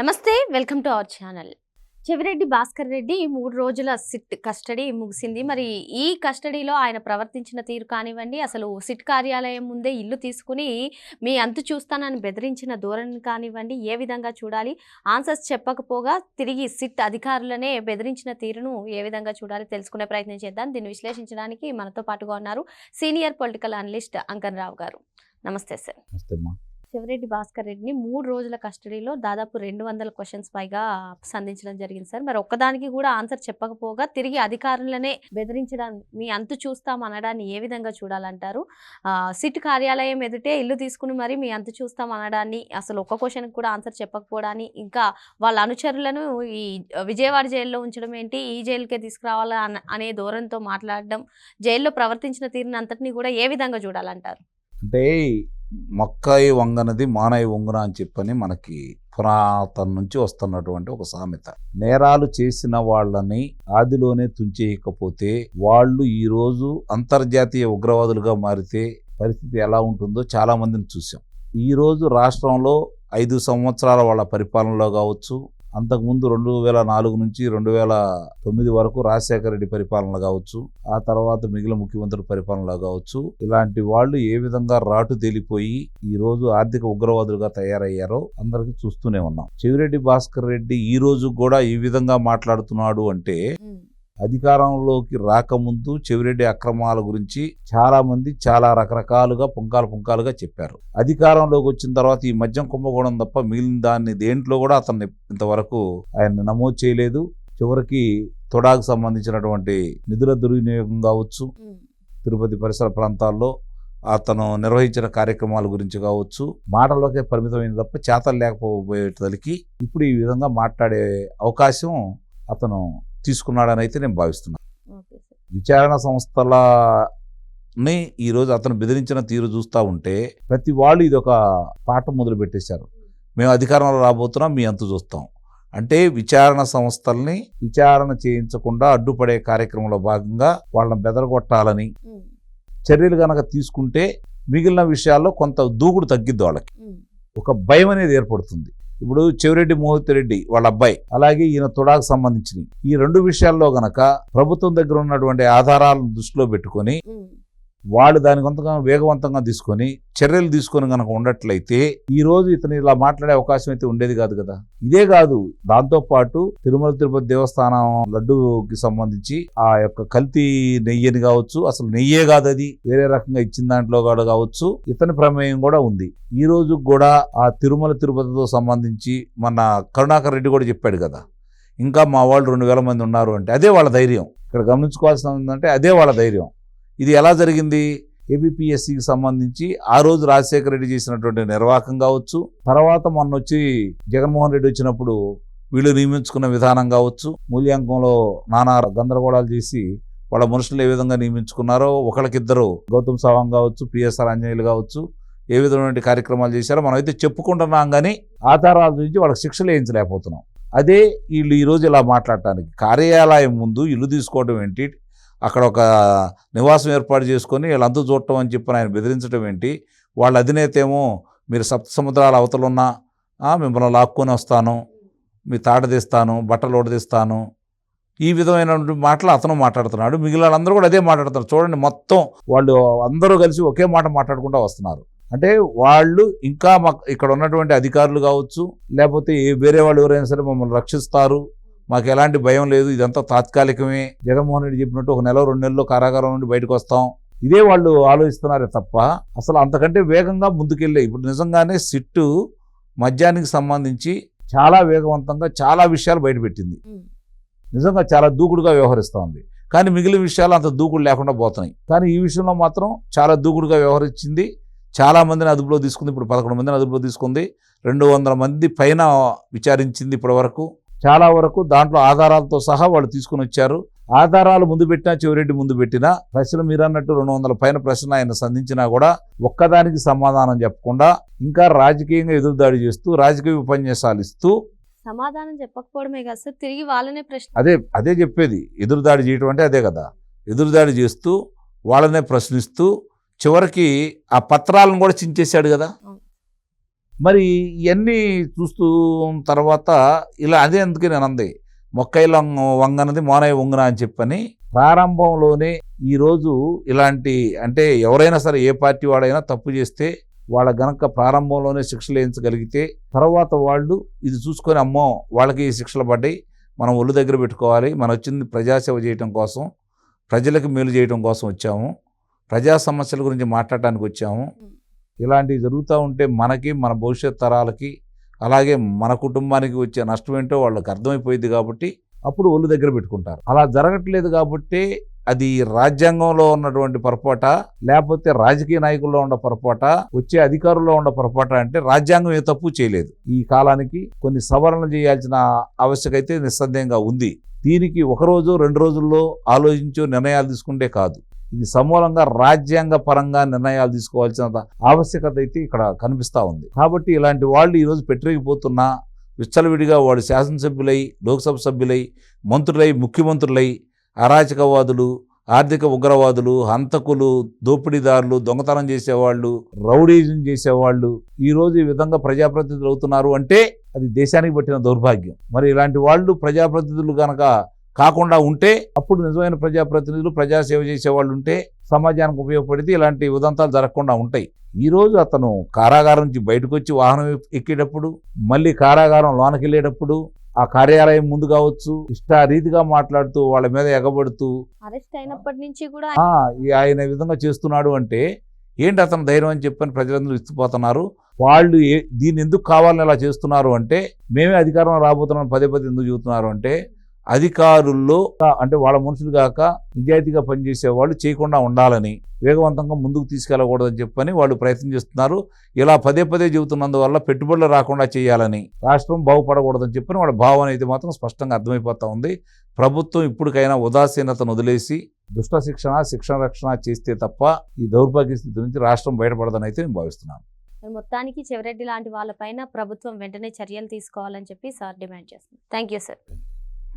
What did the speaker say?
నమస్తే welcome to our channel. Chevireddy Bhaskar Reddy మూడు రోజుల సిట్ కస్టడీ ముగిసింది. మరి ఈ కస్టడీలో ఆయన ప్రవర్తించిన తీరు కానివ్వండి అసలు సిట్ కార్యాలయం ముందే ఇల్లు తీసుకుని మీ అంతు చూస్తానని బెదిరించిన ధోరణి కానివ్వండి ఏ విధంగా చూడాలి ఆన్సర్స్ చెప్పకపోగా తిరిగి సిట్ అధికారులనే బెదిరించిన తీరును ఏ విధంగా చూడాలి తెలుసుకునే ప్రయత్నం చేద్దాం. దీన్ని విశ్లేషించడానికి మనతో పాటుగా ఉన్నారు senior political analyst Ankan Rao గారు. నమస్తే సార్. నమస్తే శివరెడ్డి భాస్కర్ రెడ్డిని మూడు రోజుల కస్టడీలో దాదాపు రెండు వందల క్వశ్చన్స్ పైగా సంధించడం జరిగింది సార్. మరి ఒక్కదానికి కూడా ఆన్సర్ చెప్పకపోగా తిరిగి అధికారులనే బెదిరించడాన్ని మీ అంతు చూస్తాం అనడాన్ని ఏ విధంగా చూడాలంటారు? సిట్ కార్యాలయం ఎదుటే ఇల్లు తీసుకుని మరి మీ అంతు చూస్తాం అనడాన్ని అసలు ఒక్క క్వశ్చన్కి కూడా ఆన్సర్ చెప్పకపోవడాన్ని ఇంకా వాళ్ళ అనుచరులను ఈ విజయవాడ జైల్లో ఉంచడం ఏంటి ఈ జైలుకే తీసుకురావాలా అనే ధోరణితో మాట్లాడడం జైల్లో ప్రవర్తించిన తీరుని అంతటిని కూడా ఏ విధంగా చూడాలంటారు? అంటే మొక్కాయి వంగనది మానవి వంగున అని చెప్పని మనకి పురాతన నుంచి వస్తున్నటువంటి ఒక సామెత. నేరాలు చేసిన వాళ్ళని ఆదిలోనే తుంచేయకపోతే వాళ్ళు ఈరోజు అంతర్జాతీయ ఉగ్రవాదులుగా మారితే పరిస్థితి ఎలా ఉంటుందో చాలా మందిని చూసాం ఈరోజు రాష్ట్రంలో ఐదు సంవత్సరాల వాళ్ళ పరిపాలనలో కావచ్చు అంతకుముందు రెండు వేల నాలుగు నుంచి రెండు వేల తొమ్మిది వరకు రాజశేఖర రెడ్డి పరిపాలన కావచ్చు ఆ తర్వాత మిగిలిన ముఖ్యమంత్రుల పరిపాలనలో కావచ్చు ఇలాంటి వాళ్ళు ఏ విధంగా రాటు తేలిపోయి ఈ రోజు ఆర్థిక ఉగ్రవాదులుగా తయారయ్యారో అందరికీ చూస్తూనే ఉన్నాం. చెవిరెడ్డి భాస్కర్ రెడ్డి ఈ రోజు కూడా ఈ విధంగా మాట్లాడుతున్నాడు అంటే అధికారంలోకి రాకముందు చెవిరెడ్డి అక్రమాల గురించి చాలా మంది చాలా రకరకాలుగా పుంకాలు పుంకాలుగా చెప్పారు. అధికారంలోకి వచ్చిన తర్వాత ఈ మద్యం కుంభకోణం తప్ప మిగిలిన దాన్ని దేంట్లో కూడా అతన్ని ఇంతవరకు ఆయన నమోదు చేయలేదు. చివరికి తొడాకు సంబంధించినటువంటి నిధుల దుర్వినియోగం కావచ్చు తిరుపతి పరిసర ప్రాంతాల్లో అతను నిర్వహించిన కార్యక్రమాల గురించి కావచ్చు మాటల్లోకే పరిమితమైంది తప్ప చేతలు లేకపోయేటరికి ఇప్పుడు ఈ విధంగా మాట్లాడే అవకాశం అతను తీసుకున్నాడని అయితే నేను భావిస్తున్నాను విచారణ సంస్థలని ఈరోజు అతను బెదిరించిన తీరు చూస్తూ ఉంటే ప్రతి వాళ్ళు ఇది ఒక పాట మొదలు పెట్టేశారు. మేము అధికారంలో రాబోతున్నాం మీ అంతు చూస్తాం. అంటే విచారణ సంస్థల్ని విచారణ చేయించకుండా అడ్డుపడే కార్యక్రమంలో భాగంగా వాళ్ళని బెదరగొట్టాలని చర్యలు కనుక తీసుకుంటే మిగిలిన విషయాల్లో కొంత దూకుడు తగ్గిద్ది వాళ్ళకి. ఒక భయం అనేది ఏర్పడుతుంది. ఇప్పుడు చెవిరెడ్డి మోహిత్ రెడ్డి వాళ్ళ అబ్బాయి. అలాగే ఈయన తుడాకు సంబంధించినవి. ఈ రెండు విషయాల్లో గనక ప్రభుత్వం దగ్గర ఉన్నటువంటి ఆధారాలను దృష్టిలో పెట్టుకొని వాళ్ళు దాని కొంతగా వేగవంతంగా తీసుకొని చర్యలు తీసుకొని గనక ఉండట్లయితే ఈరోజు ఇతను ఇలా మాట్లాడే అవకాశం అయితే ఉండేది కాదు కదా. ఇదే కాదు దాంతో పాటు తిరుమల తిరుపతి దేవస్థానం లడ్డూకి సంబంధించి ఆ యొక్క కల్తీ నెయ్యని కావచ్చు అసలు నెయ్యే కాదు అది వేరే రకంగా ఇచ్చిన దాంట్లో కూడా కావచ్చు ఇతని ప్రమేయం కూడా ఉంది. ఈ రోజు కూడా ఆ తిరుమల తిరుపతితో సంబంధించి మన కరుణాకర్ రెడ్డి కూడా చెప్పాడు కదా. ఇంకా మా వాళ్ళు రెండు వేల మంది ఉన్నారు అంటే అదే వాళ్ళ ధైర్యం. ఇక్కడ గమనించుకోవాల్సిన ఏంటంటే అదే వాళ్ళ ధైర్యం. ఇది ఎలా జరిగింది? ఏబిపిఎస్సికి సంబంధించి ఆ రోజు రాజశేఖర రెడ్డి చేసినటువంటి నిర్వాహకం కావచ్చు తర్వాత మొన్న వచ్చి జగన్మోహన్ రెడ్డి వచ్చినప్పుడు వీళ్ళు నియమించుకున్న విధానం కావచ్చు మూల్యాంకంలో నానా గందరగోళాలు చేసి వాళ్ళ మనుషులు ఏ విధంగా నియమించుకున్నారో ఒకళ్ళకిద్దరు గౌతమ్ సవాంగ్ కావచ్చు పిఎస్ఆర్ ఆంజనేయులు కావచ్చు ఏ విధమైన కార్యక్రమాలు చేశారో మనం అయితే చెప్పుకుంటున్నాం కానీ ఆధారాల నుంచి వాళ్ళకి శిక్షలు వేయించలేకపోతున్నాం అదే వీళ్ళు ఈరోజు ఇలా మాట్లాడటానికి కార్యాలయం ముందు ఇల్లు తీసుకోవడం ఏంటి? అక్కడ ఒక నివాసం ఏర్పాటు చేసుకొని వీళ్ళంతా చూడటం అని చెప్పి ఆయన బెదిరించడం ఏంటి? వాళ్ళ అధినేత ఏమో మీరు సప్త సముద్రాల అవతలున్నా మిమ్మల్ని లాక్కొని వస్తాను మీ తాట తీస్తాను బట్టలు ఓడదీస్తాను ఈ విధమైనటువంటి మాటలు అతను మాట్లాడుతున్నాడు. మిగిలిన వాళ్ళందరూ కూడా అదే మాట్లాడుతున్నారు. చూడండి మొత్తం వాళ్ళు అందరూ కలిసి ఒకే మాట మాట్లాడుకుంటూ వస్తున్నారు. అంటే వాళ్ళు ఇంకా మా ఇక్కడ ఉన్నటువంటి అధికారులు కావచ్చు లేకపోతే వేరే వాళ్ళు ఎవరైనా సరే మమ్మల్ని రక్షిస్తారు. మాకు ఎలాంటి భయం లేదు ఇదంతా తాత్కాలికమే. జగన్మోహన్ రెడ్డి చెప్పినట్టు ఒక నెల రెండు నెలల్లో కారాగారం నుండి బయటకు వస్తాం. ఇదే వాళ్ళు ఆలోచిస్తున్నారే తప్ప అసలు అంతకంటే వేగంగా ముందుకెళ్ళే ఇప్పుడు నిజంగానే సిట్టు మద్యానికి సంబంధించి చాలా వేగవంతంగా చాలా విషయాలు బయటపెట్టింది. నిజంగా చాలా దూకుడుగా వ్యవహరిస్తూ ఉంది కానీ మిగిలిన విషయాలు అంత దూకుడు లేకుండా పోతున్నాయి. కానీ ఈ విషయంలో మాత్రం చాలా దూకుడుగా వ్యవహరించింది. చాలా మందిని అదుపులో తీసుకుంది. ఇప్పుడు పదకొండు మందిని అదుపులో తీసుకుంది. రెండు వందల మంది పైన విచారించింది ఇప్పటి వరకు చాలా వరకు దాంట్లో ఆధారాలతో సహా వాళ్ళు తీసుకుని వచ్చారు. ఆధారాలు ముందు పెట్టినా చివరెడ్డి ముందు పెట్టినా ప్రశ్నలు మీరు అన్నట్టు రెండు వందల పైన ప్రశ్న ఆయన సంధించినా కూడా ఒక్కదానికి సమాధానం చెప్పకుండా ఇంకా రాజకీయంగా ఎదురుదాడి చేస్తూ రాజకీయ ఉపన్యాసాలు ఇస్తూ సమాధానం చెప్పకపోవడమే కాదు సార్ తిరిగి వాళ్ళనే ప్రశ్న అదే అదే చెప్పేది. ఎదురుదాడి చేయటం అంటే అదే కదా. ఎదురుదాడి చేస్తూ వాళ్ళనే ప్రశ్నిస్తూ చివరికి ఆ పత్రాలను కూడా చించేశాడు కదా. మరి ఇవన్నీ చూస్తూ తర్వాత ఇలా అదే అందుకే నేను అంది మొక్కైల వంగనది మోనయ్య వంగన అని చెప్పని ప్రారంభంలోనే ఈరోజు ఇలాంటి అంటే ఎవరైనా సరే ఏ పార్టీ వాడైనా తప్పు చేస్తే వాళ్ళ గనక ప్రారంభంలోనే శిక్షలు వేయించగలిగితే తర్వాత వాళ్ళు ఇది చూసుకొని అమ్మో వాళ్ళకి ఈ శిక్షలు పడ్డాయి మనం ఒళ్ళు దగ్గర పెట్టుకోవాలి మనం వచ్చింది ప్రజాసేవ చేయటం కోసం ప్రజలకు మేలు చేయడం కోసం వచ్చాము ప్రజా సమస్యల గురించి మాట్లాడటానికి వచ్చాము. ఇలాంటివి జరుగుతూ ఉంటే మనకి మన భవిష్యత్ తరాలకి అలాగే మన కుటుంబానికి వచ్చే నష్టం ఏంటో వాళ్ళకి అర్థమైపోయింది కాబట్టి అప్పుడు ఒళ్ళు దగ్గర పెట్టుకుంటారు. అలా జరగట్లేదు కాబట్టి అది రాజ్యాంగంలో ఉన్నటువంటి పొరపాట లేకపోతే రాజకీయ నాయకుల్లో ఉన్న పొరపాట వచ్చే అధికారుల్లో ఉన్న పొరపాట అంటే రాజ్యాంగం ఏ తప్పు చేయలేదు. ఈ కాలానికి కొన్ని సవరణలు చేయాల్సిన ఆవశ్యకత నిస్సందేహంగా ఉంది. దీనికి ఒకరోజు రెండు రోజుల్లో ఆలోచించో నిర్ణయాలు తీసుకుంటే కాదు. ఇది సమూలంగా రాజ్యాంగ పరంగా నిర్ణయాలు తీసుకోవాల్సిన ఆవశ్యకత అయితే ఇక్కడ కనిపిస్తూ ఉంది. కాబట్టి ఇలాంటి వాళ్ళు ఈరోజు పెట్టిరిగిపోతున్నా విచ్చలవిడిగా వాళ్ళు శాసనసభ్యులై లోక్సభ సభ్యులై మంత్రులై ముఖ్యమంత్రులై అరాచకవాదులు ఆర్థిక ఉగ్రవాదులు హంతకులు దోపిడీదారులు దొంగతనం చేసేవాళ్ళు రౌడీజం చేసేవాళ్ళు ఈరోజు ఈ విధంగా ప్రజాప్రతినిధులు అవుతున్నారు అంటే అది దేశానికి పట్టిన దౌర్భాగ్యం. మరి ఇలాంటి వాళ్ళు ప్రజాప్రతినిధులు కనుక కాకుండా ఉంటే అప్పుడు నిజమైన ప్రజాప్రతినిధులు ప్రజాసేవ చేసే వాళ్ళు ఉంటే సమాజానికి ఉపయోగపడితే ఇలాంటి ఉదంతాలు జరగకుండా ఉంటాయి. ఈ రోజు అతను కారాగారం నుంచి బయటకు వచ్చి వాహనం ఎక్కేటప్పుడు మళ్ళీ కారాగారం లోనకి వెళ్ళేటప్పుడు ఆ కార్యాలయం ముందు కావచ్చు ఇష్టారీతిగా మాట్లాడుతూ వాళ్ళ మీద ఎగబడుతూ అరెస్ట్ అయినప్పటి నుంచి కూడా ఆయన విధంగా చేస్తున్నాడు అంటే ఏంటి అతను ధైర్యం అని చెప్పని ప్రజలందరూ ఇచ్చిపోతున్నారు వాళ్ళు ఏ దీన్ని ఎందుకు కావాలని ఇలా చేస్తున్నారు అంటే మేమే అధికారం రాబోతున్నాం పదే పదే ఎందుకు చెబుతున్నారు అంటే అధికారుల్లో అంటే వాళ్ళ మనుషులు కాక నిజాయితీగా పనిచేసే వాళ్ళు చేయకుండా ఉండాలని వేగవంతంగా ముందుకు తీసుకెళ్ళకూడదని చెప్పని వాళ్ళు ప్రయత్నం చేస్తున్నారు. ఇలా పదే పదే చెబుతున్నందువల్ల పెట్టుబడులు రాకుండా చేయాలని రాష్ట్రం బాగుపడకూడదని చెప్పని వాళ్ళ భావన అయితే మాత్రం స్పష్టంగా అర్థమైపోతా ఉంది. ప్రభుత్వం ఇప్పటికైనా ఉదాసీనతను వదిలేసి దుష్ట శిక్షణ శిక్షణ రక్షణ చేస్తే తప్ప ఈ దౌర్భాగ్య స్థితి నుంచి రాష్ట్రం బయటపడదని అయితే నేను భావిస్తున్నాను. మొత్తానికి చెవిరెడ్డి లాంటి వాళ్ళపైన ప్రభుత్వం వెంటనే చర్యలు తీసుకోవాలని చెప్పి సార్ డిమాండ్ చేస్తున్నారు. Thank you sir